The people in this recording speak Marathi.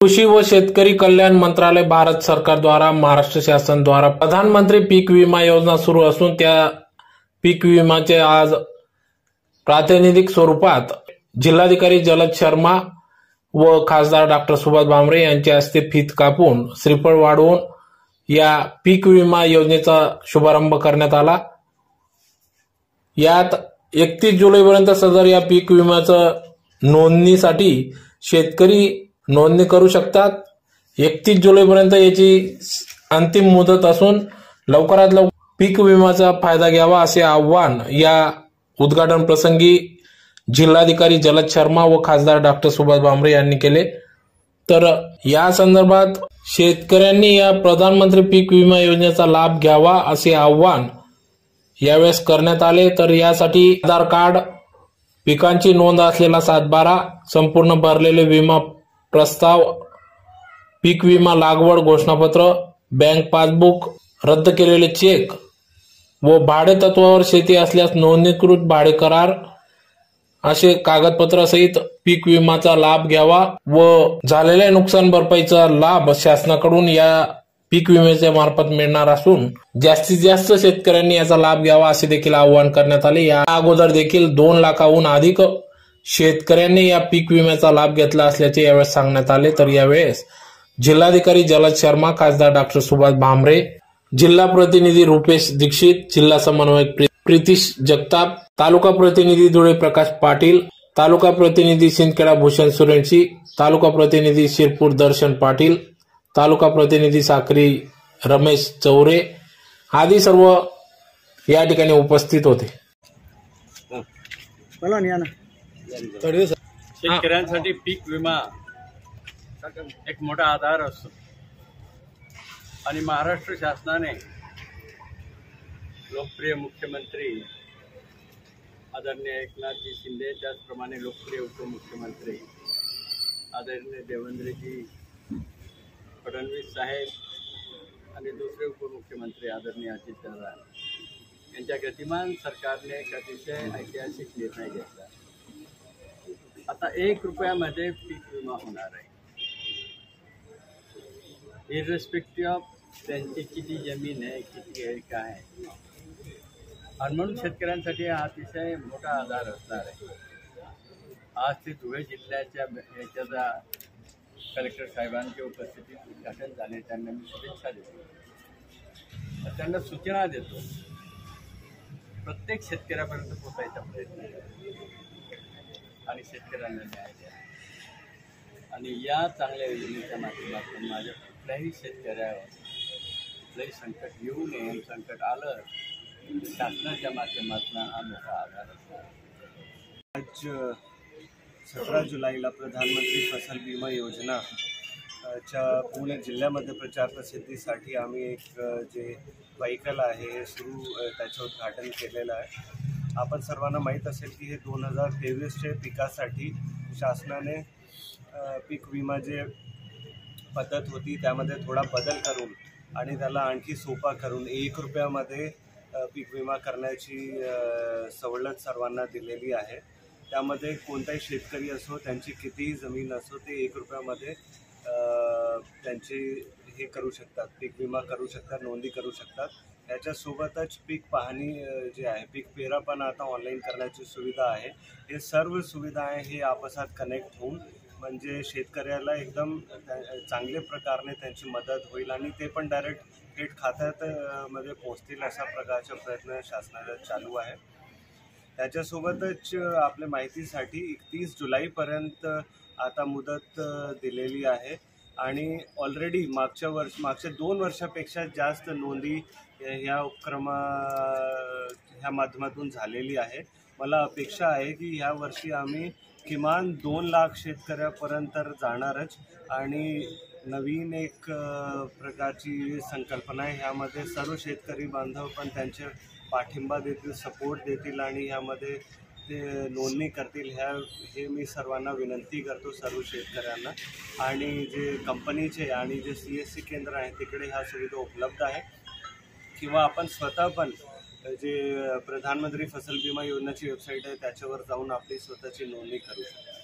कृषी व शेतकरी कल्याण मंत्रालय भारत सरकार द्वारा महाराष्ट्र शासन द्वारा प्रधानमंत्री पीक विमा योजना सुरू असून त्या पीक विमाचे आज प्रातिनिधिक स्वरूपात जिल्हाधिकारी जलद शर्मा व खासदार डॉक्टर सुभाष भामरे यांच्या हस्ते फीत कापून श्रीफळ वाढवून या पीक विमा योजनेचा शुभारंभ करण्यात आला. यात एकतीस जुलैपर्यंत सदर या पीक विम्याचं नोंदणीसाठी शेतकरी नोंदणी करू शकतात. एकतीस जुलैपर्यंत याची अंतिम मुदत असून लवकरात लवकर पीक विम्याचा फायदा घ्यावा असे आव्हान या उद्घाटन प्रसंगी जिल्हाधिकारी जलद शर्मा व खासदार डॉक्टर सुभाष भामरे यांनी केले. तर या संदर्भात शेतकऱ्यांनी या प्रधानमंत्री पीक विमा योजनेचा लाभ घ्यावा असे आव्हान यावेळेस करण्यात आले. तर यासाठी आधार कार्ड पिकांची नोंद असलेला सातबारा संपूर्ण भरलेले विमा प्रस्ताव पीक विमा लागवड घोषणापत्र बँक पासबुक रद्द केलेले चेक व भाडे तत्वावर शेती असल्यास नोंदणीकृत भाडे करार असे कागदपत्र सहित पीक विमाचा लाभ घ्यावा व झालेल्या नुकसान भरपाईचा लाभ शासनाकडून या पीक विम्याच्या मार्फत मिळणार असून जास्तीत जास्त शेतकऱ्यांनी याचा लाभ घ्यावा असे देखील आवाहन करण्यात आले. या अगोदर देखील दोन लाखाहून अधिक शेतकऱ्यांनी या पीक विम्याचा लाभ घेतला असल्याचे यावेळेस सांगण्यात आले. तर यावेळेस जिल्हाधिकारी जलद शर्मा खासदार डॉक्टर सुभाष भामरे जिल्हा प्रतिनिधी रुपेश दीक्षित जिल्हा समन्वयक प्रितीश जगताप तालुका प्रतिनिधी धुळे प्रकाश पाटील तालुका प्रतिनिधी सिंदखेडा भूषण सुरेंशी तालुका प्रतिनिधी शिरपूर दर्शन पाटील तालुका प्रतिनिधी साखरी रमेश चौरे आदी सर्व या ठिकाणी उपस्थित होते. शेतकऱ्यांसाठी पीक विमा एक मोठा आधार असतो. आणि महाराष्ट्र शासनाने लोकप्रिय मुख्यमंत्री आदरणीय एकनाथजी शिंदे त्याचप्रमाणे लोकप्रिय उपमुख्यमंत्री आदरणीय देवेंद्रजी फडणवीस साहेब आणि दुसरे उपमुख्यमंत्री आदरणीय अजितदादा यांच्या गतिमान सरकारने एक अतिशय ऐतिहासिक निर्णय घेतला. आता एक रुपयामध्ये पीक विमा होणार आहे. इरेस्पेक्टिव्ह ऑफ त्यांची किती जमीन आहे किती आहे काय आहे. आणि म्हणून शेतकऱ्यांसाठी हा अतिशय मोठा आधार असणार आहे. आज ते धुळे जिल्ह्याच्या याच्याचा कलेक्टर साहेबांच्या उपस्थितीत उद्घाटन झाले त्यांना मी शुभेच्छा देतो. त्यांना सूचना देतो. प्रत्येक शेतकऱ्यापर्यंत पोचायचा प्रयत्न करा. आणि शेतकऱ्यांना न्याय द्या. आणि या चांगल्या योजनेच्या माध्यमातून माझ्या कुठल्याही शेतकऱ्यावर कुठलंही संकट येऊ नये संकट आलं शासनाच्या माध्यमातून हा मोठा आधार आज सतरा जुलैला प्रधानमंत्री फसल विमा योजना च्या पुणे जिल्ह्यामध्ये प्रचार प्रसिद्धीसाठी आम्ही एक जे व्हेकल आहे हे सुरू त्याचं उद्घाटन केलेलं आहे. आपण सर्वांना माहीत असेल की हे दोन हजार तेवीसचे पिकासाठी शासनाने पीक विमा जे पद्धत होती त्यामध्ये थोडा बदल करून आणि त्याला आणखी सोपा करून एक रुपयामध्ये पीक विमा करण्याची सवलत सर्वांना दिलेली आहे. त्यामध्ये कोणताही शेतकरी असो त्यांची कितीही जमीन असो ते एक रुपयामध्ये त्यांची हे करू शकतात पीक विमा करू शकतात नोंदी करू शकतात. त्याच्यासोबतच पीक पाहणी जे आहे पीक पेरा पण आता ऑनलाईन करण्याची सुविधा आहे. हे सर्व सुविधा आहे हे आपसात कनेक्ट होऊन म्हणजे शेतकऱ्याला एकदम त्या- चांगल्या प्रकारे त्यांची मदत होईल आणि ते पण डायरेक्ट थेट खात्यात मध्ये पोहोचतील अशा प्रकारचा प्रयत्न शासनाचा चालू आहे. त्याच्यासोबतच आपल्या माहितीसाठी एकतीस जुलैपर्यंत आता मुदत दिलेली आहे. आणि ऑलरेडी मागच्या वर्ष मागच्या दोन वर्षापेक्षा जास्त नोंदी ह्या- उपक्रमा ह्या माध्यमातून झालेली आहे. मला अपेक्षा आहे की ह्या वर्षी आम्ही किमान दोन लाख शेतकऱ्यापर्यंत जाणारच आणि नवीन एक प्रकारची संकल्पना आहे. ह्यामध्ये सर्व शेतकरी बांधव पण त्यांचे पाठिंबा देतील सपोर्ट देतील आणि ह्यामध्ये ते नोंदणी करतील ह्या हे मी सर्वांना विनंती करतो सर्व शेतकऱ्यांना. आणि जे कंपनीचे आणि जे सी एस सी केंद्र आहे तिकडे ह्या सुविधा उपलब्ध आहे. किंवा आपण स्वतः पण जे प्रधानमंत्री फसल विमा योजनाची वेबसाईट आहे त्याच्यावर जाऊन आपली स्वतःची नोंदणी करू शकतो.